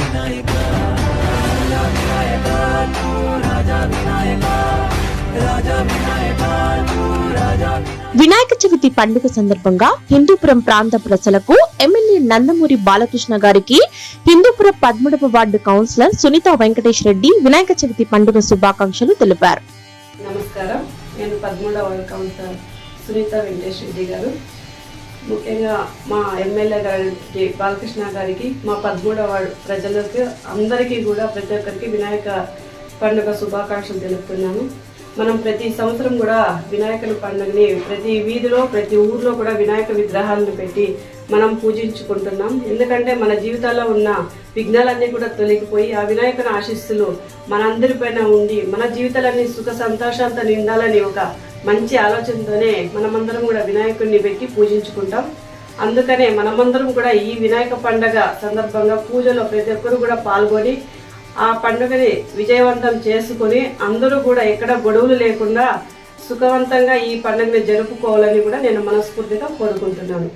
వినాయక రాజా వినాయక రాజా వినాయక రాజా వినాయక రాజా వినాయక. చవితి పండుగ సందర్భంగా హిందూపురం ప్రాంత ప్రజలకు ఎమ్మెల్యే నందమూరి బాలకృష్ణ గారికి హిందూపురం పదమూడవ వార్డు కౌన్సిలర్ సునీత వెంకటేష్ రెడ్డి వినాయక చవితి పండుగ శుభాకాంక్షలు తెలిపారు. నమస్కారం. నేను పదమూడవ కౌన్సిలర్ సునీత వెంకటేష్ రెడ్డి గారు. ముఖ్యంగా మా ఎమ్మెల్యే గారికి బాలకృష్ణ గారికి మా పదమూడవ వార్డు ప్రజలకు అందరికీ కూడా ప్రతి ఒక్కరికి వినాయక పండుగ శుభాకాంక్షలు తెలుపుతున్నాను. మనం ప్రతి సంవత్సరం కూడా వినాయకుని పండుగని ప్రతి వీధిలో ప్రతి ఊర్లో కూడా వినాయక విగ్రహాలను పెట్టి మనం పూజించుకుంటున్నాం. ఎందుకంటే మన జీవితాల్లో ఉన్న విఘ్నాలన్నీ కూడా తొలగిపోయి ఆ వినాయకుని ఆశీస్సులు మనందరిపైన ఉండి మన జీవితాలన్నీ సుఖ సంతోషాలతో నిండాలని ఒక మంచి ఆలోచనతోనే మనమందరం కూడా వినాయకుడిని పెట్టి పూజించుకుంటాం. అందుకనే మనమందరం కూడా ఈ వినాయక పండగ సందర్భంగా పూజలో ప్రతి ఒక్కరు కూడా పాల్గొని ఆ పండుగని విజయవంతం చేసుకొని అందరూ కూడా ఎక్కడ గొడవలు లేకుండా సుఖవంతంగా ఈ పండుగని జరుపుకోవాలని కూడా నేను మనస్ఫూర్తిగా కోరుకుంటున్నాను.